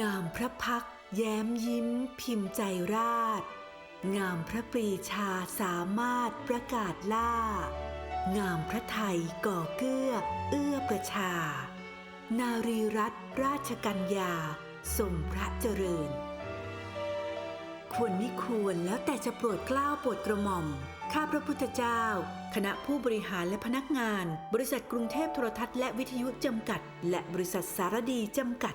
งามพระพักแย้มยิ้มพิมพ์ใจราช งามพระปรีชาสามารถประกาศล่า งามพระไทยก่อเกื้อ เอื้อประชา นารีรัตนราชกัญญาทรงพระเจริญ ควรมิควรแล้วแต่จะโปรดเกล้าโปรดกระหม่อม ข้าพระพุทธเจ้า คณะผู้บริหารและพนักงาน บริษัทกรุงเทพโทรทัศน์และวิทยุจำกัด และบริษัทสารดีจำกัด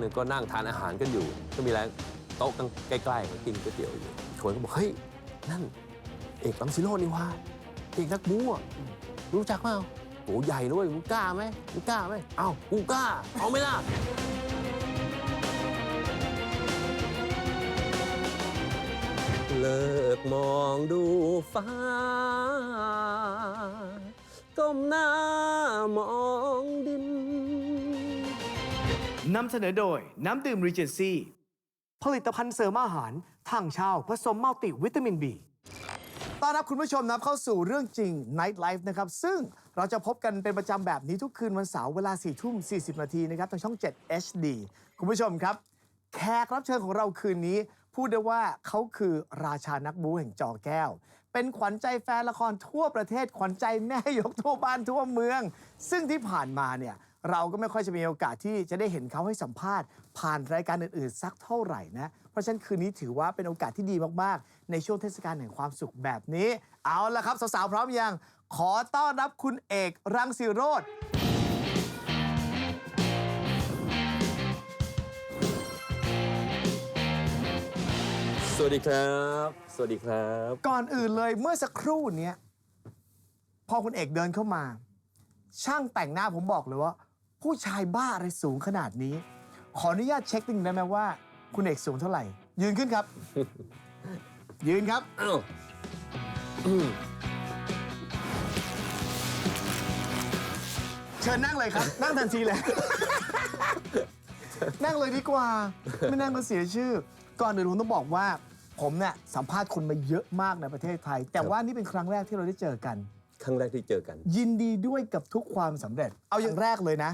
หนึ่งก็นั่งทานอาหารกันอยู่ ก็มีร้านโต๊ะกันใกล้ๆก็กินก๋วยเตี๋ยวอยู่ชวนก็บอกเฮ้ยนั่น เอกลังสิโรนี่ว่าเอกนักบู๊รู้จักเปล่าโหใหญ่ด้วยมึงกล้าไหมมึงกล้าไหมเอ้ากูกล้า เอาไหมล่ะเลิกมองดูฟ้า ก้มหน้ามองดิน นำเสนอโดยน้ำดื่ม Regency ผลิตภัณฑ์เสริมอาหารทางเช่าผสมมัลติวิตามิน B ต้อนรับคุณผู้ชมนะครับเข้าสู่เรื่องจริง Night Life นะครับ ซึ่งเราจะพบกันเป็นประจำแบบนี้ทุกคืนวันเสาร์เวลา4ทุ่ม 40 นาทีนะครับทางช่อง 7 HD คุณผู้ชมครับ แขกรับเชิญของเราคืนนี้ พูดได้ว่าเขาคือราชานักบูแห่งจอแก้ว เป็นขวัญใจแฟนละครทั่วประเทศขวัญใจแม่ยกทั่วบ้านทั่วเมือง ซึ่งที่ผ่านมาเนี่ย เราก็ไม่ค่อยจะมีโอกาสที่จะได้เห็นเขาให้สัมภาษณ์ ผ่านรายการอื่นๆ สักเท่าไหร่นะ เพราะฉะนั้นคืนนี้ถือว่าเป็นโอกาสที่ดีมากๆ ในช่วงเทศกาลแห่งความสุขแบบนี้ เอาละครับ สาวๆ พร้อมยัง ขอต้อนรับคุณเอกรังสิโรธสวัสดีครับ สวัสดีครับ ก่อนอื่นเลยเมื่อสักครู่เนี้ยพอคุณเอกเดินเข้ามา ช่างแต่งหน้าผมบอกเลยว่า ผู้ชายบ้าอะไรสูงขนาดนี้ ขออนุญาตเช็คติงได้ไหมว่า คุณเอกสูงเท่าไหร่ ยืนขึ้นครับ ยืนครับ อ้าวเชิญนั่งเลยครับ นั่งทันทีเลย นั่งเลยดีกว่า ไม่นั่งก็เสียชื่อ ก่อนอื่นผมต้องบอกว่า ผมเนี่ยสัมภาษณ์คนมาเยอะมากในประเทศไทย แต่ว่านี่เป็นครั้งแรกที่เราได้เจอกัน ครั้งแรกที่เจอกัน ยินดีด้วยกับทุกความสำเร็จ เอาอย่างแรกเลยนะ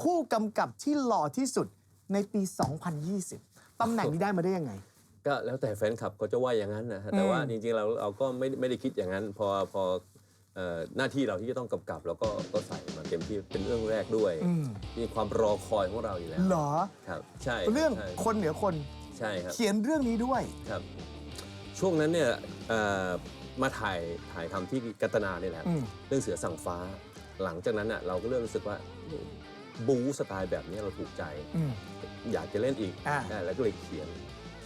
ผู้กำกับที่หล่อที่สุดในปี 2020ตำแหน่งนี้ได้มาได้ยังไง ก็แล้วแต่แฟนคลับเขาจะว่าอย่างนั้นนะฮะแต่ว่าจริงๆเราเราก็ไม่ไม่ได้คิดอย่างนั้น พอพอเอ่อหน้าที่เราที่จะต้องกำกับเราก็ก็ใส่มาเต็มที่เป็นเรื่องแรกด้วย อืม มีความรอคอยของเราอยู่แล้วเหรอ ครับ ใช่เรื่องใช่คนเหนือคน ใช่ครับ เขียนเรื่องนี้ด้วย ครับ ช่วงนั้นเนี่ยเอ่อมาถ่ายถ่ายทำที่กัตนาเนี่ยแหละอืม เรื่องเสือสั่งฟ้า หลังจากนั้นอะเราก็เริ่มรู้สึกว่า บู๊สไตล์แบบนี้เราถูกใจ อืม อยากจะเล่นอีกอ่าได้แล้วก็เลยเขียน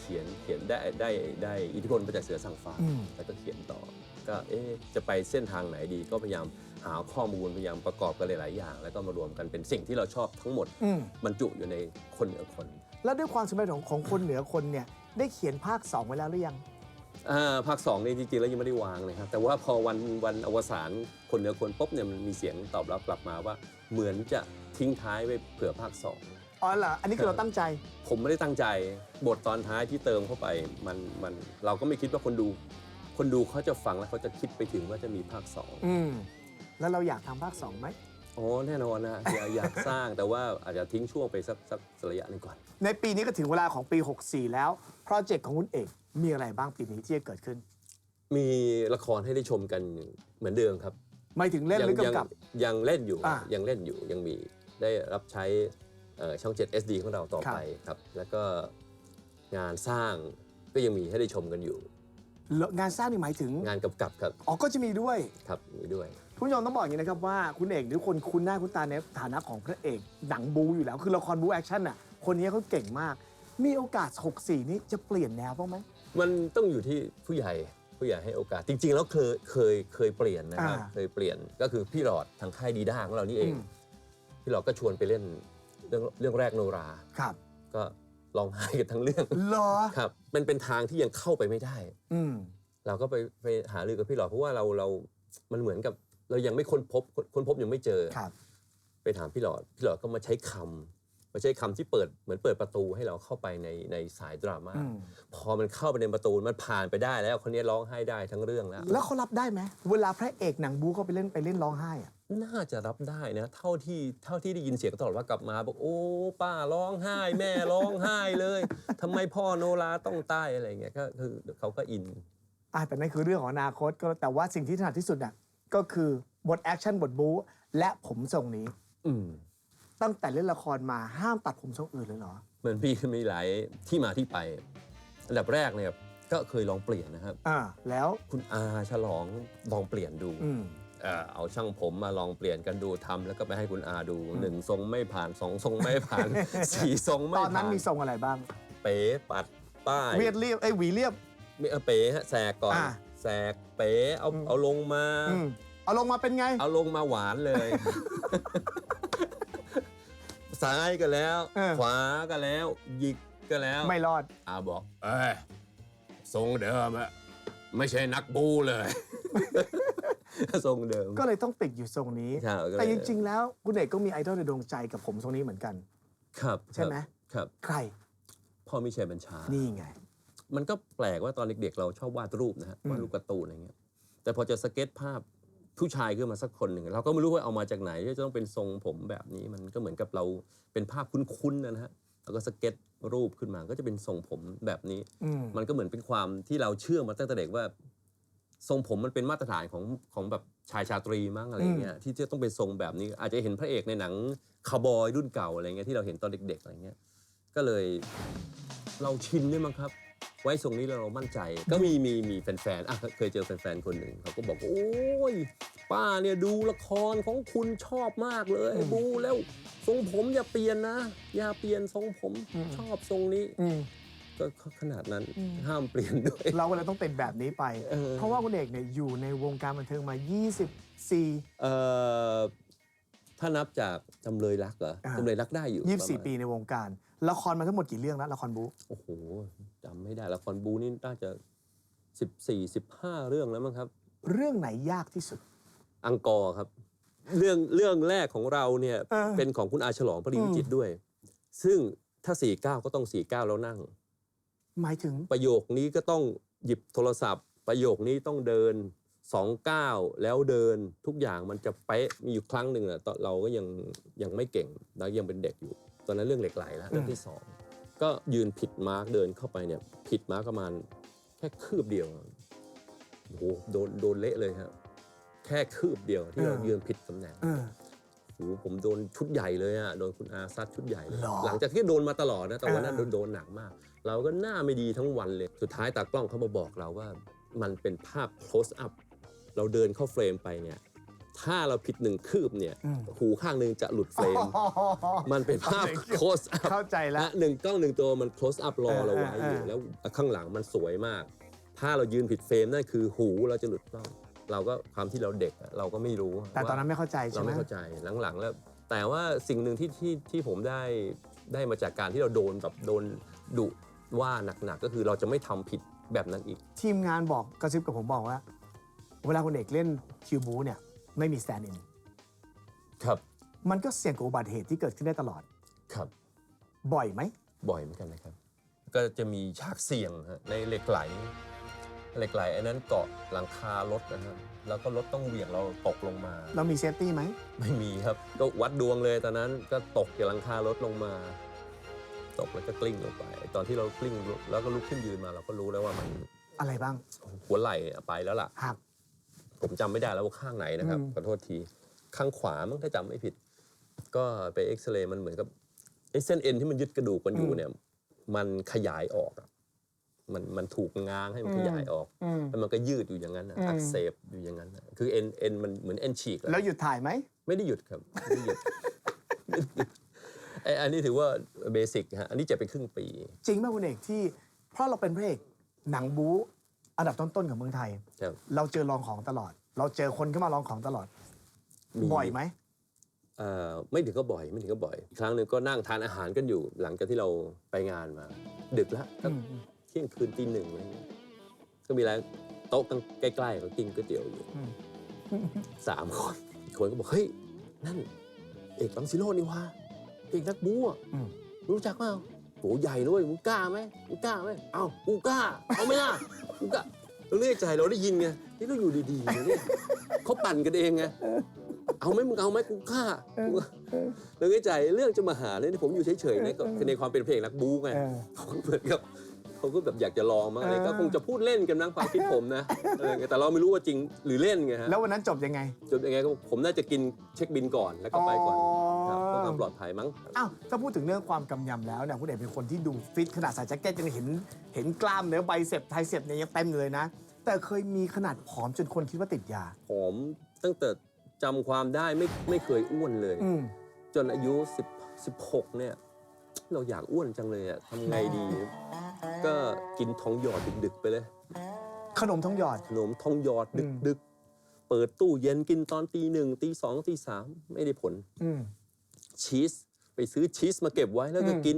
เขียนเขียนได้ได้ได้อิทธิพลมาจากเสือสั่งฟ้าอืม แล้วก็เขียนต่อ ก็เอ๊ะจะไปเส้นทางไหนดีก็พยายามหาข้อมูลพยายามประกอบกันหลาย ๆ อย่าง แล้วก็มารวมกันเป็นสิ่งที่เราชอบทั้งหมดอืม บรรจุอยู่ในคนเหนือคนแล้วด้วยความสำเร็จของของคนเหนือคนเนี่ย ได้เขียนภาค 2 ไว้แล้วหรือยัง อ่าภาคสองนี่จริง ๆ แล้วยังไม่ได้วางเลยครับแต่ว่าพอวันวันอวสานคนเหนือคนปุ๊บเนี่ยมันมีเสียงตอบรับกลับมาว่า เหมือนจะทิ้งท้ายไว้เผื่อภาคสองอ๋อเหรออันนี้คือเราตั้งใจ ผมไม่ได้ตั้งใจบทตอนท้ายที่เติมเข้าไปมันมันเราก็ไม่คิดว่าคนดู คนดูเขาจะฟังแล้วเขาจะคิดไปถึงว่าจะมีภาคสองอืมแล้วเราอยากทำภาค2ไหม อ๋อแน่นอนนะอยากอยากสร้างแต่ว่าอาจจะทิ้งช่วงไปสักสักระยะหนึงก่อน ในปีนี้ก็ถึงเวลาของปี 64 แล้ว โปรเจกต์ของคุณเอก มีอะไรบ้างปีนี้ที่จะเกิดขึ้น มีละครให้ได้ชมกันเหมือนเดิมครับ ไม่ถึงเล่นหรือกำกับ ยังยังเล่นอยู่อ่ายังเล่นอยู่ยังมีได้รับใช้เอ่อช่อง 7 SD ของเราต่อไปครับ แล้วก็งานสร้างก็ยังมีให้ได้ชมกันอยู่ แล้วงานสร้างนี่หมายถึงงานกำกับครับอ๋อก็จะมีด้วยครับมีด้วย คุณผู้ชมต้องบอกอย่างนี้นะครับว่าคุณเอกหรือคนคุ้นหน้าคุ้นตาในฐานะของพระเอกหนังบูอยู่แล้วคือละครบูแอคชั่นน่ะคนนี้เขาเก่งมาก มีโอกาส 64 นี้จะเปลี่ยนแนวบ้างไหมมันต้องอยู่ที่ผู้ใหญ่ ผู้ใหญ่ให้โอกาสจริง ๆ แล้วเคยเคยเคยเปลี่ยนนะครับอ่า เคยเปลี่ยนก็คือพี่หลอดทางค่ายดีด้าของเรานี่เองอืมพี่หลอดก็ชวนไปเล่นเรื่องเรื่องแรกโนรา ครับก็ร้องไห้กันทั้งเรื่องเหรอครับ มันเป็นทางที่ยังเข้าไปไม่ได้ อืม เราก็ไปไปหารือกับพี่หลอดเพราะว่าเราเรา มันเหมือนกับเรายังไม่ค้นพบค้นค้นพบยังไม่เจอ ครับ ไปถามพี่หลอด พี่หลอดก็มาใช้คำ มาใช้คำที่เปิดเหมือนเปิดประตูให้เราเข้าไปในในสายดราม่าอืมพอมันเข้าไปในประตูมันผ่านไปได้แล้วคนนี้ร้องไห้ได้ทั้งเรื่องแล้ว แล้วเขารับได้ไหมเวลาพระเอกหนังบูเขาไปเล่นไปเล่นร้องไห้อะน่าจะรับได้นะเท่าที่เท่าที่ได้ยินเสียงตลอดว่ากลับมาบอกโอ้ป้าร้องไห้ แม่ร้องไห้เลยทำไมพ่อโนราต้องตายอะไรอย่างเงี้ยก็คือเขาก็อินอะแต่นั่นคือเรื่องของอนาคตก็แต่ว่าสิ่งที่ถนัดที่สุดอะก็คือบทแอคชั่นบทบู๊และผมทรงนี้ อืม ตั้งแต่เล่นละครมาห้ามตัดผมทรงอื่นเลยเหรอเหมือนพี่มีหลายที่มาที่ไป อันดับแรกเนี่ยก็เคยลองเปลี่ยนนะครับ อ่า แล้ว คุณอาฉลองลองเปลี่ยนดูอืม เอ่อเอาช่างผมมาลองเปลี่ยนกันดูทำแล้วก็ไปให้คุณอาดูหนึ่งทรงไม่ผ่านสองทรงไม่ผ่าน สี่ทรงไม่ตผ่าอนนั้นมีทรงอะไรบ้าง เป๋ปัดป้ายเวียดเรียบไอ้ยหวีเรียบ มีเออเป๋ฮะแสกก่อนอ่าแสกเป๋เอาอืม เอาลงมา อืมเอาลงมาเป็นไง เอาลงมาหวานเลย ซ้ายก็แล้ว เออ ขวาก็แล้ว หยิกก็แล้วไม่รอด อาบอก เอ้ยทรงเดิมอะไม่ใช่นักบูเลย ทรงเดิม ก็เลยต้องติดอยู่ทรงนี้ครับก็เลย แต่จริง ๆ แล้วคุณเอกก็มีไอดอลในดวงใจกับผมทรงนี้เหมือนกัน ครับใช่ไหม ครับ ใครพ่อมิชัยบัญชานี่ไง มันก็แปลกว่าตอนเด็กๆ เราชอบวาดรูปนะฮะอืมวาดรูปการ์ตูนอะไรเงี้ยแต่พอจะสเก็ตภาพ ผู้ชายขึ้นมาสักคนหนึ่งเราก็ไม่รู้ว่าเอามาจากไหนที่จะต้องเป็นทรงผมแบบนี้มันก็เหมือนกับเราเป็นภาพคุ้นๆนะฮะแล้วก็สเก็ตรูปขึ้นมาก็จะเป็นทรงผมแบบนี้อืมมันก็เหมือนเป็นความที่เราเชื่อมาตั้งแต่เด็กว่า ทรงผมมันเป็นมาตรฐานของของแบบชายชาตรีมั้งอะไรเงี้ยที่จะต้องเป็นทรงแบบนี้ อาจจะเห็นพระเอกในหนังคาวบอยรุ่นเก่าอะไรเงี้ยที่เราเห็นตอนเด็ก ๆอะไรเงี้ยก็เลยเราชินด้วยมั้งครับ ไว้ทรงนี้แล้วเรามั่นใจ ก็มีมีมีแฟนๆอะเคยเจอแฟนๆคนหนึ่งเขาก็บอกโอ้ยป้าเนี่ยดูละครของคุณชอบมากเลยอืมดูแล้วทรงผมอย่าเปลี่ยนนะ อย่าเปลี่ยนทรงผมอืมชอบทรงนี้อืมก็ขนาดนั้นอืมห้ามเปลี่ยนด้วย เราก็เลยต้องเป็นแบบนี้ไปเออเพราะว่าคุณเอกเนี่ยอยู่ในวงการบันเทิงมา 24เอ่อถ้านับจากจำเลยรักเหรออ่าจำเลยรักได้อยู่ประมาณ24 ปีในวงการ ละครมาทั้งหมดกี่เรื่องแล้วละครบู๊โอ้โห จำไม่ได้ละครบูนี่น่าจะ 14 15 เรื่องแล้วมั้งครับ เรื่องไหนยากที่สุด อังกอร์ครับ เรื่องเรื่องแรกของเราเนี่ยเออ เป็นของคุณอาฉลองปริวิจิตรอืมด้วย ซึ่งถ้า 49 ก็ต้อง 49 แล้วนั่ง หมายถึง ประโยคนี้ก็ต้องหยิบโทรศัพท์ ประโยคนี้ต้องเดินสองก้าวแล้วเดินทุกอย่างมันจะเป๊ะมีอยู่ครั้งหนึ่งอะตอนเราก็ยังยังไม่เก่งแล้วยังเป็นเด็กอยู่ ตอนนั้นเรื่องเหล็กไหลแล้วเรื่องที่สอง ก็ยืนผิดมาร์กเดินเข้าไปเนี่ยผิดมาร์กประมาณแค่คืบเดียวโอ้โหโดนโดนเละเลยครับแค่คืบเดียวที่เราเออยืนผิดตำแหน่งเออโอ้โหผมโดนชุดใหญ่เลยอะโดนคุณอาซัดชุดใหญ่เลยหรอหลังจากที่โดนมาตลอดนะแต่วันนั้นเออโดนหนักมาก เราก็หน้าไม่ดีทั้งวันเลย สุดท้ายตากล้องเขามาบอกเราว่า มันเป็นภาพ close up เราเดินเข้าเฟรมไปเนี่ย ถ้าเราผิดหนึ่งคืบเนี่ยอืมหูข้างหนึ่งจะหลุดเฟรม มันเป็นภาพ close up เข้าใจแล้วนะหนึ่งกล้องหนึ่งตัวมัน close up รอเออเราไว้อยู่เออแล้วข้างหลังมันสวยมาก ถ้าเรายืนผิดเฟรมนั่นคือหูเราจะหลุดกล้องเราก็ความที่เราเด็กอะเราก็ไม่รู้ แต่ตอนนั้นว่าไม่เข้าใจใช่เราไหมไม่เข้าใจหลังๆแล้ว แต่ว่าสิ่งหนึ่งที่ที่ที่ผมได้ได้มาจากการที่เราโดนแบบโดนดุว่าหนักๆก็คือเราจะไม่ทำผิดแบบนั้นอีก ทีมงานบอกกระซิบกับผมบอกว่า เวลาคุณเอกเล่นคิวบูเนี่ย ไม่มีสแตนด์อินครับมันก็เสี่ยงกับอุบัติเหตุที่เกิดขึ้นได้ตลอด ครับบ่อยไหม บ่อยเหมือนกันนะครับ ก็จะมีฉากเสี่ยงฮะในเหล็กไหลเหล็กไหลอันนั้นเกาะหลังคารถนะครับแล้วก็รถต้องเหวี่ยงเราตกลงมา เรามีเซฟตี้ไหม ไม่มีครับ ก็วัดดวงเลยตอนนั้นก็ตกจากหลังคารถลงมา ตกแล้วก็กลิ้งลงไป ตอนที่เรากลิ้งแล้วก็ลุกขึ้นยืนมาเราก็รู้แล้วว่ามันอะไรบ้าง หัวไหล่ไปแล้วล่ะหัก ผมจำไม่ได้แล้วว่าข้างไหนนะครับอืมขอโทษที ข้างขวามั้งถ้าจำไม่ผิด ก็ไปเอ็กซเรย์มันเหมือนกับไอ้เส้นเอ็นที่มันยึดกระดูกมันอยู่เนี่ย มันขยายออกอะมันมันถูกง้างให้มันขยายออก อืม แล้วมันก็ยืดอยู่อย่างนั้นอะอืม อักเสบอยู่อย่างนั้นอะคือเอ็นเอ็นมันเหมือนเอ็นฉีกอะ แล้วหยุดถ่ายไหม ไม่ได้หยุดครับ ไม่ได้หยุดไอ้อันนี้ถือว่าเบสิกฮะอันนี้เจ็บไปครึ่งปี จริงไหมคุณเอกที่เพราะเราเป็นพระเอกหนังบู๊ อันดับต้นๆของเมืองไทย ครับ เราเจอลองของตลอด เราเจอคนเข้ามาลองของตลอด มี บ่อยไหม เอ่อไม่ถึงก็บ่อยไม่ถึงก็บ่อยครั้งหนึ่งก็นั่งทานอาหารกันอยู่ หลังจากที่เราไปงานมา ดึกแล้วสักอืมอืมเที่ยงคืนตีหนึ่งอะไรเงี้ยก็มีร้านโต๊ะกันใกล้ๆก็กินก๋วยเตี๋ยวอยู่อืม สามคนอีกคนก็บอกเฮ้ยนั่น เอกลังซิโรจน์นี่วะเอกนักบู๊อะอืมรู้จักเปล่า โหใหญ่ด้วยมึงกล้าไหมมึงกล้าไหมเอ้ากูกล้า เอาไหมล่ะกูกล้าเราเรียกใจเราได้ยินไงนี่เราอยู่ดีๆนะเนี่ยเขาปั่นกันเองไงเอาไหมมึงเอาไหมกูกล้ากูกล้าเราเรียกใจเรื่องจะมาหาเนี่ยผมอยู่เฉยๆนะก็ในความเป็นเพลงนักบู๊ไงเออเขาก็เหมือนกับเขาก็แบบอยากจะลองมั้งอะไรเออก็คงจะพูดเล่นกันมั้งความคิดผมนะเออแต่เราไม่รู้ว่าจริงหรือเล่นไงฮะแล้ววันนั้นจบยังไงจนยังไงก็ผมน่าจะกินเช็คบินก่อนแล้วก็ไปก่อนอ๋อ ครับเพื่อความปลอดภัยมั้ง อ้าวถ้าพูดถึงเรื่องความกำยำแล้วเนี่ยคุณเอกเป็นคนที่ดูฟิตขนาดใส่แจ็คเก็ตยังเห็นเห็นกล้ามเนื้อไบเซปไทเซปเนี่ยยังเต็มอยู่เลยนะ แต่เคยมีขนาดผอมจนคนคิดว่าติดยา ผมตั้งแต่จำความได้ไม่ไม่เคยอ้วนเลย อืม จนอายุ10 16เนี่ย เราอยากอ้วนจังเลยอะทำไงดี ก็กินทองหยอดดึกๆไปเลย ขนมทองหยอด ขนมทองหยอดอืม ดึกๆ เปิดตู้เย็นกินตอนตีหนึ่งตีสองตีสามไม่ได้ผล อืม ชีสไปซื้อชีสมาเก็บไว้แล้วก็อืมกิน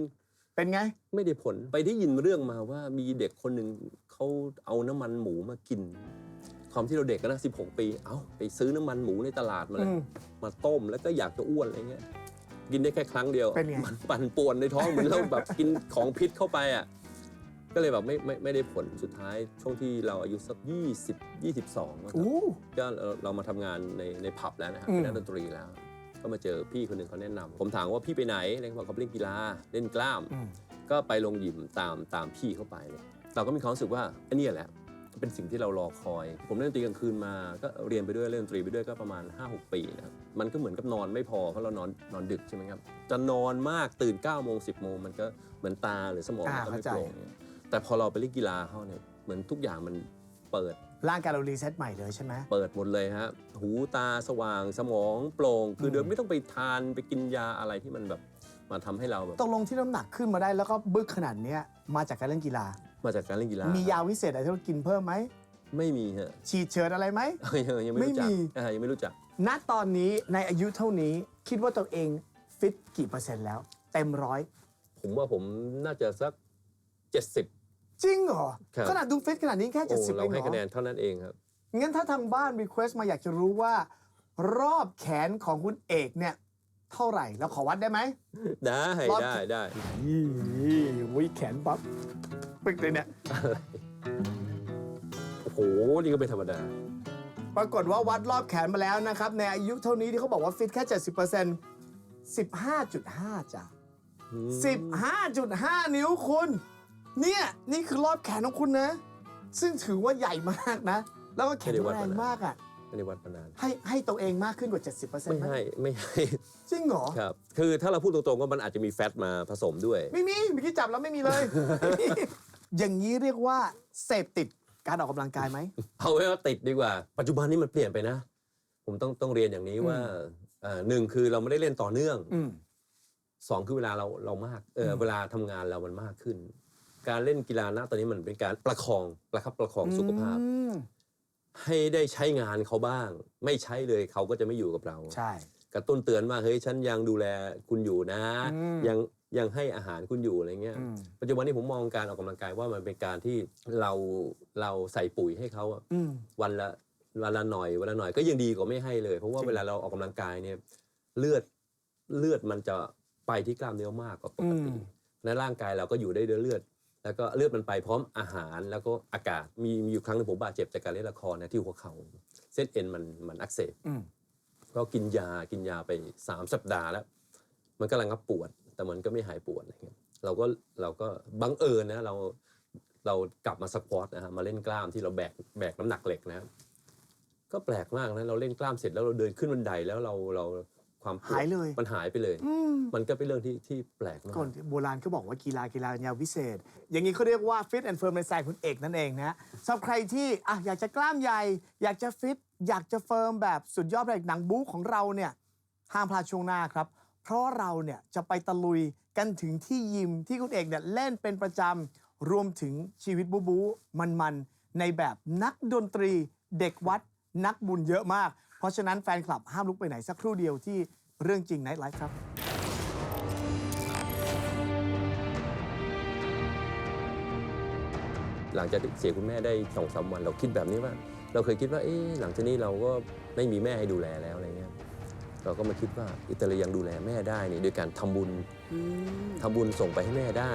เป็นไง ไม่ได้ผลไปได้ยินเรื่องมาว่ามีเด็กคนหนึ่งเขาเอาน้ำมันหมูมากิน ความที่เราเด็กกันนะ16ปี เอ้าไปซื้อน้ำมันหมูในตลาดมาเลยอืมมาต้มแล้วก็อยากจะอ้วนอะไรเงี้ยกินได้แค่ครั้งเดียวเป็นไง มันปั่นป่วนในท้องเหมือนเราแบบกินของพิษเข้าไปอะก็เลยแบบไม่ไม่ไม่ได้ผลสุดท้ายช่วงที่เราอายุสัก20 22นะครับ อู้ ก็เราเรามาทำงานในในผับแล้วนะครับอืม เป็นนักดนตรีแล้ว ก็มาเจอพี่คนหนึ่งเขาแนะนำผมถามว่าพี่ไปไหนอะไรเขาบอกเขาไปเล่นกีฬาเล่นกล้าม อืม ก็ไปลงยิมตามตามพี่เข้าไปเนี่ยเราก็มีความรู้สึกว่าอันนี้แหละเป็นสิ่งที่เรารอคอย ผมเล่นดนตรีกลางคืนมา ก็เรียนไปด้วยเล่นดนตรีไปด้วยก็ประมาณ 5-6 ปีนะครับมันก็เหมือนกับนอนไม่พอเพราะเรานอนนอนดึกใช่ไหมครับจะนอนมากตื่น9ก้าโมงสิบโมงมันก็เหมือนตาหรือสมองอ่ามันก็ไม่เข้าใจ โปร่งเนี่ยแต่พอเราไปเล่นกีฬาเขาเนี่ยเหมือนทุกอย่างมันเปิด ร่างกายเรารีเซ็ตใหม่เลยใช่ไหม เปิดหมดเลยฮะ หูตาสว่างสมองโปร่ง คืออมโดยไม่ต้องไปทานไปกินยาอะไรที่มันแบบมาทำให้เราแบบตกลงที่น้ำหนักขึ้นมาได้แล้วก็บึกขนาดเนี้ยมาจากการเล่นกีฬา มาจากการเล่นกีฬามียาวิเศษอะไรที่เรากินเพิ่มไหม ไม่มีฮะ ฉีดเชิญอะไรไหม ยังยังไม่รู้จักไม่มี อ่ายังไม่รู้จัก ณตอนนี้ในอายุเท่านี้คิดว่าตัวเองฟิตกี่เปอร์เซ็นต์แล้ว เต็มร้อยผมว่าผมน่าจะสัก 70 จริงเหรอ ครับ ขนาดดูฟิตขนาดนี้แค่โอ้70เราเองเหให้รคะแนอนเท่านั้นเองครับ งั้นถ้าทางบ้านรีเควสต์มาอยากจะรู้ว่า รอบแขนของคุณเอกเนี่ย เท่าไหร่เราขอวัดได้ไหม ได้รอบ ได้ได้ยี่วิแขนปั๊บปึ๊กเลยเนี่ย โอ้โหนี่ก็เป็นธรรมดา ปรากฏว่าวัดรอบแขนมาแล้วนะครับ ในอายุเท่านี้ที่เขาบอกว่าฟิตแค่ 70% 15.5จ้ะ15.5 นิ้วคุณ เนี่ยนี่คือรอบแขนของคุณนะ ซึ่งถือว่าใหญ่มากนะ แล้วก็แข็งแรงมากอะไม่ได้วัดมานานให้ให้ตัวเองมากขึ้นกว่า 70%ไม่ไหมให้ไม่ให้จริงเหรอครับ คือถ้าเราพูดตรงๆว่ามันอาจจะมีแฟตมาผสมด้วย ไม่มีเมื่อกี้จับแล้วไม่มีเลย อย่างนี้เรียกว่าเสพติดการออกกำลังกายไหมเอาไว้ว่าติดดีกว่า ปัจจุบันนี้มันเปลี่ยนไปนะ ผมต้องต้องเรียนอย่างนี้ว่าเอ่อหนึ่งคือเราไม่ได้เล่นต่อเนื่องอืมสองคือเวลาเราเรามากเอออมเวลาทำงานเรามันมากขึ้น การเล่นกีฬาณตอนนี้มันเป็นการประคองประคับประคองสุขภาพ อืมให้ได้ใช้งานเขาบ้าง ไม่ใช้เลยเขาก็จะไม่อยู่กับเรา ใช่ กระตุ้นเตือนว่าเฮ้ยฉันยังดูแลคุณอยู่นะ อืมยังยังให้อาหารคุณอยู่อะไรเงี้ยอืม ปัจจุบันนี้ผมมองการออกกำลังกายว่ามันเป็นการที่เราเราใส่ปุ๋ยให้เขาอะอืม วันละวันละหน่อยวันละหน่อยก็ยังดีกว่าไม่ให้เลย เพราะว่าจริง เวลาเราออกกำลังกายเนี่ยเลือดเลือดมันจะไปที่กล้ามเนื้อมากกว่าปกติในร่างกายเราก็อยู่ได้ด้วยเลือด แล้วก็เลือดมันไปพร้อมอาหารแล้วก็อากาศมีมีอยู่ครั้งหนึงผมบาดเจ็บจากการเล่นละครนะที่หัวเข่าเส้นเอ็นมันมันอักเสบอืมก็กินยากินยาไปสามสัปดาห์แล้ว มันกำลังรับปวด แต่มันก็ไม่หายปวดอะไรเงี้ยเราก็เราก็บังเอิญนะเราเรากลับมาสควอตนะฮะมาเล่นกล้ามที่เราแบกแบกน้ำหนักเหล็กนะครับก็แปลกมากนะเราเล่นกล้ามเสร็จแล้วเราเดินขึ้นบันไดแล้วเราเรา ความปวดหายเลย มันหายไปเลยอืมมันก็เป็นเรื่องที่ที่แปลกมากก่อนโบราณก็บอกว่ากีฬากีฬาเป็นยาวิเศษ อย่างนี้เขาเรียกว่าฟิตแอนด์เฟิร์มในสไตล์คุณเอกนั่นเองนะสำหรับใครที่อะอยากจะกล้ามใหญ่ อยากจะฟิต อยากจะเฟิร์มแบบสุดยอดแบบหนังบู๊ของเราเนี่ยห้ามพลาดช่วงหน้าครับ เพราะว่าเราเนี่ยจะไปตะลุยกันถึงที่ยิมที่คุณเอกเนี่ยเล่นเป็นประจำรวมถึงชีวิตบูบูมันๆในแบบนักดนตรีเด็กวัดนักบุญเยอะมาก เพราะฉะนั้นแฟนคลับห้ามลุกไปไหนสักครู่เดียวที่เรื่องจริงไนท์ไลฟ์ครับ หลังจากเสียคุณแม่ได้สองสามวันเราคิดแบบนี้ว่า เราเคยคิดว่าเอ๊ะหลังจากนี้เราก็ไม่มีแม่ให้ดูแลแล้วอะไรเงี้ยเราก็มาคิดว่าอิตาลียังดูแลแม่ได้นี่โดยการทำบุญทำบุญส่งไปให้แม่ได้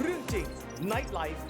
เรื่องจริง Night Life